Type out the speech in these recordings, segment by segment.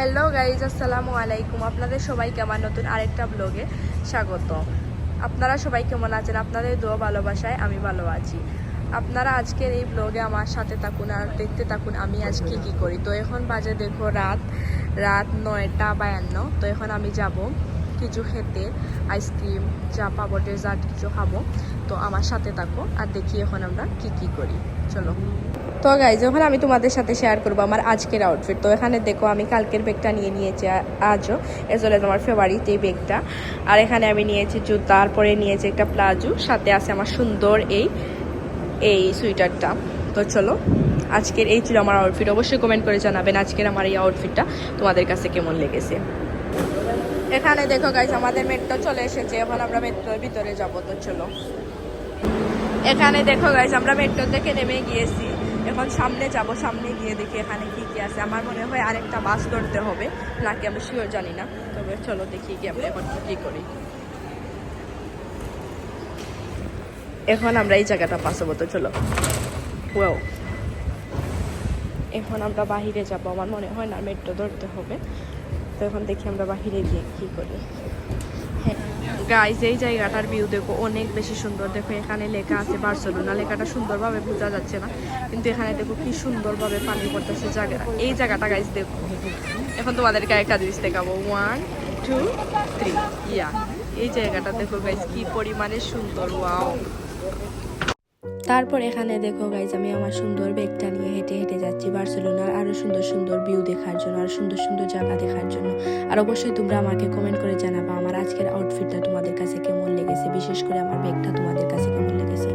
Hello guys আসসালামু আলাইকুম। আপনাদের সবাইকে আমার নতুন আরেকটা ব্লগে স্বাগত। আপনারা সবাই কেমন আছেন? আপনাদের দোয়া ভালোবাসায় আমি ভালো আছি। আপনারা আজকের এই ব্লগে আমার সাথে থাকুন আর দেখতে থাকুন আমি আজ কী কী করি। তো এখন বাজে, দেখো, রাত। রাত নয়টা বায়ান্ন। তো এখন আমি যাব কিছু খেতে, আইসক্রিম, চা পাবো, ডেজার্ট কিছু খাব। তো আমার সাথে থাকো আর দেখি এখন আমরা কি কি করি। চলো। তো গাই যখন আমি তোমাদের সাথে শেয়ার করব আমার আজকের আউটফিট তো এখানে দেখো, আমি কালকের ব্যাগটা নিয়ে নিয়েছি আজও এজ ওয়েল আমার ফেভারিট এই ব্যাগটা আর এখানে আমি নিয়েছি জুতা, তারপরে নিয়েছি একটা প্লাজো, সাথে আছে আমার সুন্দর এই এই সুইটারটা তো চলো, আজকের এই ছিল আমার আউটফিট অবশ্যই কমেন্ট করে জানাবেন আজকের আমার এই আউটফিটটা তোমাদের কাছে কেমন লেগেছে। এখানে দেখো গাইজ আমাদের মেট্রো চলে এসেছে, এখন আমরা মেট্রোর ভিতরে যাব, তো চলো। এখানে দেখো গাইজ আমরা মেট্রো থেকে নেমে গিয়েছি। এখন সামনে যাব, সামনে গিয়ে দেখি এখানে কি কি আছে। আমার মনে হয় আরেকটা বাস ধরতে হবে, নাকি আমি শিওর জানি না। তবে চলো দেখি কি আমরা এখন কি করি। এখন আমরা এই জায়গাটা পাস হব তো, চলো। ওয়াও এখন আমরা বাহিরে যাব, আমার মনে হয় না মেট্রো ধরতে হবে। তো এখন দেখি আমরা বাহিরে গিয়ে কি করি। গাইজ এই জায়গাটার ভিউ দেখো, অনেক বেশি সুন্দর। দেখো, এখানে লেখা আছে বার্সেলোনা লেখাটা সুন্দরভাবে বোঝা যাচ্ছে না, কিন্তু এখানে দেখো কি সুন্দরভাবে পানি পড়তেছে জায়গাটা। এই জায়গাটা গাইজ দেখো। এখন তোমাদেরকে একটা জিনিস দেখাবো। ওয়ান টু থ্রি ইয়া এই জায়গাটা দেখো গাইজ কি পরিমাণে সুন্দর ওয়াও তারপর এখানে দেখো গাইজ আমি আমার সুন্দর ব্যাগটা নিয়ে হেঁটে হেঁটে যাচ্ছি বার্সেলোনার আরও সুন্দর সুন্দর ভিউ দেখার জন্য আর সুন্দর সুন্দর জায়গা দেখার জন্য। আর অবশ্যই তোমরা আমাকে কমেন্ট করে জানাবা আমার আজকের আউটফিটটা তোমাদের কাছে কেমন লেগেছে, বিশেষ করে আমার ব্যাগটা তোমাদের কাছে কেমন লেগেছে।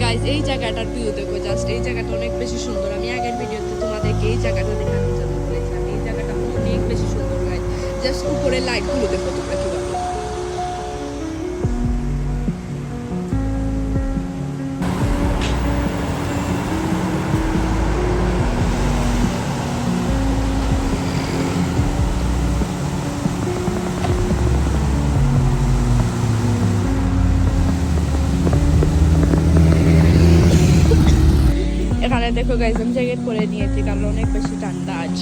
গাইজ এই জায়গাটার ভিউ দেখো জাস্ট এই জায়গাটা অনেক বেশি সুন্দর। আমি আগের ভিডিওতে তোমাদেরকে এই জায়গাটা দেখানোর জন্য বলেছিলাম, এই জায়গাটা অনেক বেশি সুন্দর গাইজ জাস্ট উপরে লাইটগুলো দেখো তোমরা দেখো গাইজ আমি জ্যাকেট পরে নিয়েছি, কারণ অনেক বেশি ঠান্ডা আজ।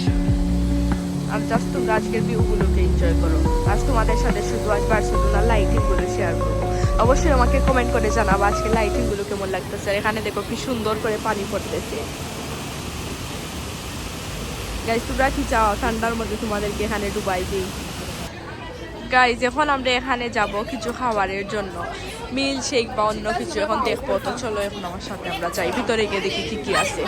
আর জাস্ট তোমরা আজকের ভিউগুলোকে এনজয় করো। আজ তোমাদের সাথে শুধু আজ বার্সেলোনার লাইটিংগুলো শেয়ার করব। অবশ্যই আমাকে কমেন্ট করে জানাব আজকে লাইটিংগুলো কেমন লাগতেছে, আর এখানে দেখো কি সুন্দর করে পানি পড়তেছে। গাইজ তোমরা কি চাও? ঠান্ডার মধ্যে তোমাদেরকে এখানে ডুবাই দিই। গাইজ এখন আমরা এখানে যাব কিছু খাবারের জন্য। মিল, শেক বা অন্য কিছু এখন দেখব। তো চলো এখন আমার সাথে আমরা যাই। ভিতরে গিয়ে দেখি কি কি আছে।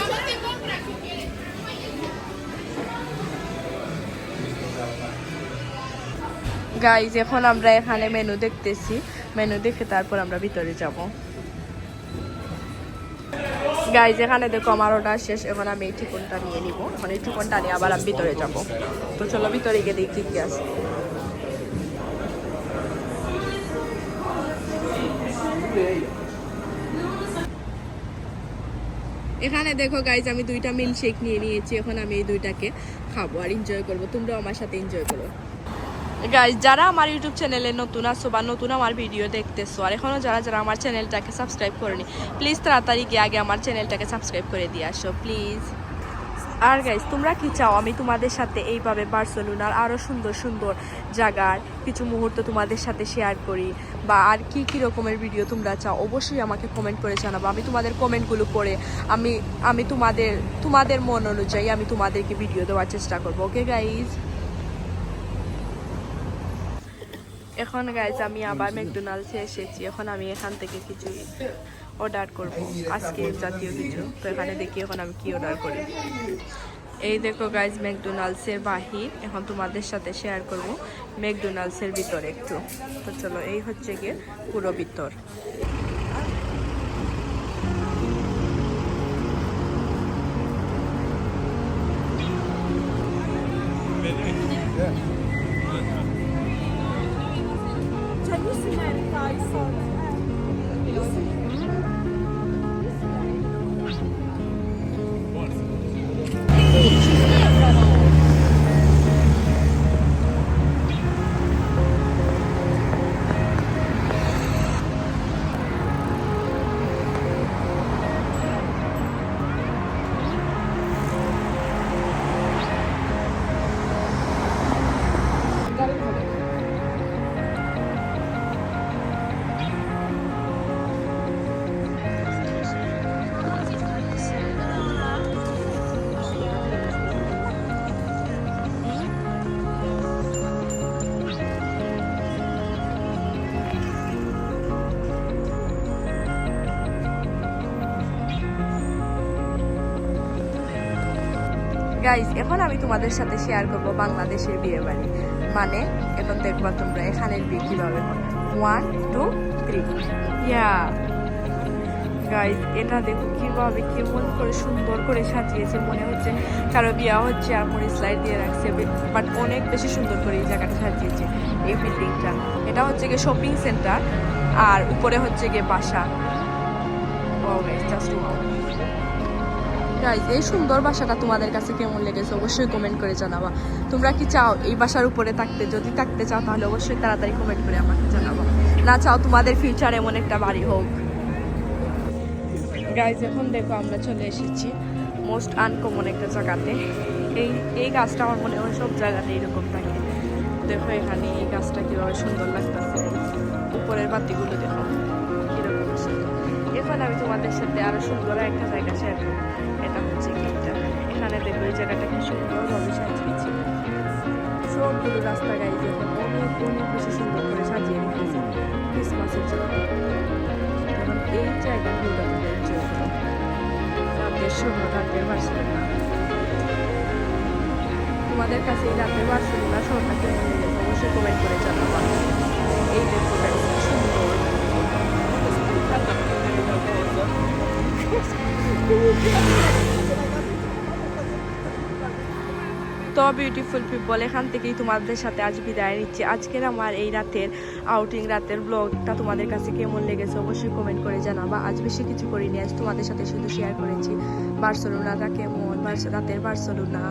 গাইজ এখন আমরা এখানে মেনু দেখতেছি। মেনু দেখে তারপর আমরা ভিতরে যাব। গাইজ এখানে দেখো আমার অর্ডার শেষ। এখন আমি এই ঠিকনটা নিয়ে নিব। এখন এই ঠিকনটা নিয়ে আবার আমি ভিতরে যাব। তো চলো ভিতরে গিয়ে দেখি কি আছে। এখানে দেখো গাইজ আমি দুইটা মিল শেক নিয়ে নিয়েছি। এখন আমি এই দুইটাকে খাব আর এনজয় করব। তোমরাও আমার সাথে এনজয় করো। গাইজ যারা আমার ইউটিউব চ্যানেলে নতুন আসো বা নতুন আমার ভিডিও দেখতেছো, আর এখনও যারা যারা আমার চ্যানেলটাকে সাবস্ক্রাইব করেনি প্লিজ তাড়াতাড়ি গিয়ে আগে আমার চ্যানেলটাকে সাবস্ক্রাইব করে দিয়ে আসো প্লিজ আর গাইজ তোমরা কি চাও? আমি তোমাদের সাথে এইভাবে বার্সেলোনার আরও সুন্দর সুন্দর জায়গার কিছু মুহূর্ত তোমাদের সাথে শেয়ার করি বা আর কি কি রকমের ভিডিও তোমরা চাও অবশ্যই আমাকে কমেন্ট করে জানাব। আমি তোমাদের কমেন্টগুলো পড়ে আমি আমি তোমাদের তোমাদের মন অনুযায়ী আমি তোমাদেরকে ভিডিও দেওয়ার চেষ্টা করব ওকে গাইজ এখন গাইজ আমি আবার ম্যাকডোনাল্ডসে এসেছি। এখন আমি এখান থেকে কিছু অর্ডার করব আজকে জাতীয় কিছু। তো এখানে দেখি এখন আমি কি অর্ডার করি। এই দেখো গাইজ ম্যাকডোনাল্ডসের বাহির। এখন তোমাদের সাথে শেয়ার করব ম্যাকডোনাল্ডসের ভিতরে একটু। তো চলো, এই হচ্ছে গিয়ে পুরো ভিতর। Yeah. Can you see my price on guys এখন আমি তোমাদের সাথে শেয়ার করব বাংলাদেশের বিয়ে বাড়ি। মানে এখন দেখবা তোমরা এখানের বিয়ে কীভাবে হয়। One two three yeah guys এটা দেখো কীভাবে কেমন করে সুন্দর করে সাজিয়েছে। মনে হচ্ছে কারও বিয়া হচ্ছে আর মনে স্লাইড দিয়ে রাখছে বাট অনেক বেশি সুন্দর করে এই জায়গাটা সাজিয়েছে, এই বিল্ডিংটা এটা হচ্ছে গিয়ে শপিং সেন্টার আর উপরে হচ্ছে গিয়ে বাসা। Just wow. গাইজ এই সুন্দর বাসাটা তোমাদের কাছে কেমন লেগেছে অবশ্যই কমেন্ট করে জানাবা। তোমরা কি চাও এই বাসার উপরে থাকতে? যদি থাকতে চাও তাহলে অবশ্যই তাড়াতাড়ি কমেন্ট করে আমাকে জানাবা। না চাও তোমাদের ফিউচার এমন একটা বাড়ি হোক। গাইজ এখন দেখো আমরা চলে এসেছি মোস্ট আনকমন একটা জায়গাতে। এই এই গাছটা আমার মনে হয় সব জায়গাতে এরকম থাকে। দেখো এখানে এই গাছটা কীভাবে সুন্দর লাগতেছে। উপরের বাতিগুলো দেখো। আমি তোমাদের সাথে আরও সুন্দর একটা জায়গা শেয়ার করব। এটা হচ্ছে গেটটা এখানে দেখো এই কি সুন্দরভাবে সাজিয়েছি সবগুলো রাস্তা গাড়ি দেখো অনেক অনেক বেশি সুন্দর করে সাজিয়ে রেখেছে ক্রিসমাসের জন্য। এখন এই জায়গাগুলো রাতের সময় রাতের তোমাদের কাছে এই রাতের বার্সেলোনা শহরটা কেমন অবশ্যই কমেন্ট করে জানাব। এই দেখো তো বিউটিফুল পিপল এখান থেকেই তোমাদের সাথে আজ বিদায় নিচ্ছি। আজকের আমার এই রাতের আউটিং রাতের ব্লগটা তোমাদের কাছে কেমন লেগেছে অবশ্যই কমেন্ট করে জানাবা। আজ বেশি কিছু করিনি, আজ তোমাদের সাথে শুধু শেয়ার করেছি। বার্সেলোনাটা কেমন? রাতের বার্সেলোনা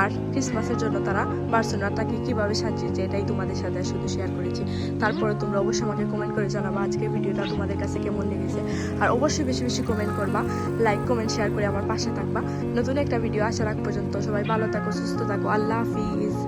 আর ক্রিসমাসের জন্য তারা বার্সেলোনাটাকে কীভাবে সাজিয়েছে এটাই তোমাদের সাথে শুধু শেয়ার করেছি। তারপরে তোমরা অবশ্যই আমাকে কমেন্ট করে জানাবা আজকের ভিডিওটা তোমাদের কাছে কেমন লেগেছে। আর অবশ্যই বেশি বেশি কমেন্ট করবা লাইক কমেন্ট শেয়ার করে আমার পাশে থাকবা। নতুন একটা ভিডিও আসার আগ পর্যন্ত সবাই ভালো থাকো, সুস্থ থাকো আল্লাহ হাফিজ।